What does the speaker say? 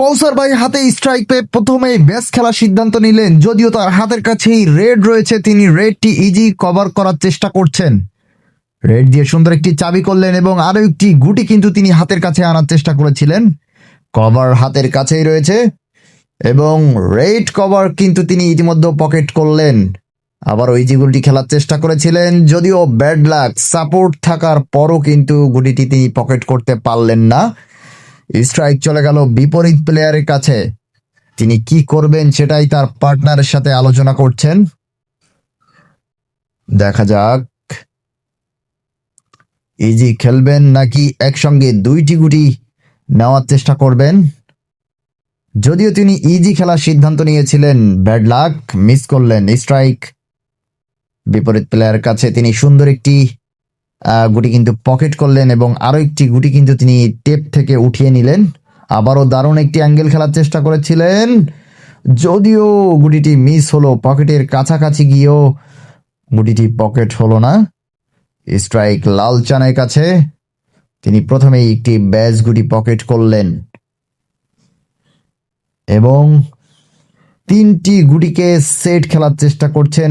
কৌসার ভাই হাতে স্ট্রাইক পেয়ে প্রথমেই ব্যাস খেলার সিদ্ধান্ত নিলেন, যদিও তার হাতের কাছেই রেড রয়েছে, তিনি রেডটি ইজি কভার করার চেষ্টা করছেন। রেড দিয়ে সুন্দর একটি চাবি করলেন এবং আরও একটি গুটি কিন্তু তিনি হাতের কাছে আনার চেষ্টা করেছিলেন। কভার হাতের কাছেই রয়েছে এবং রেড কভার কিন্তু তিনি ইতিমধ্যে পকেট করলেন। আবার ওই যে গুলিটি খেলার চেষ্টা করেছিলেন, যদিও ব্যাড লাক সাপোর্ট থাকার পরও কিন্তু গুটিটি তিনি পকেট করতে পারলেন না। স্ট্রাইক চলে গেল বিপরীত প্লেয়ারের কাছে। তিনি কি করবেন সেটাই তার পার্টনারের সাথে আলোচনা করছেন। দেখা যাক। ইজি খেলবেন নাকি একসঙ্গে দুইটি গুটি নেওয়ার চেষ্টা করবেন? যদিও তিনি ইজি খেলার সিদ্ধান্ত নিয়েছিলেন, ব্যাড লাক, মিস করলেন স্ট্রাইক। বিপরীত প্লেয়ারের কাছে তিনি সুন্দর একটি গুটি কিন্তু পকেট করলেন এবং আরও একটি গুটি কিন্তু তিনি টেপ থেকে উঠিয়ে নিলেন। আবারও দারুণ একটি অ্যাঙ্গেল খেলার চেষ্টা করেছিলেন। যদিও গুটিটি মিস হলো, পকেটের কাছাকাছি গিয়েও গুটিটি পকেট হলো না। স্ট্রাইক লাল চানের কাছে তিনি প্রথমেই একটি ব্যাস গুটি পকেট করলেন। এবং তিনটি গুটিকে সেট খেলার চেষ্টা করছেন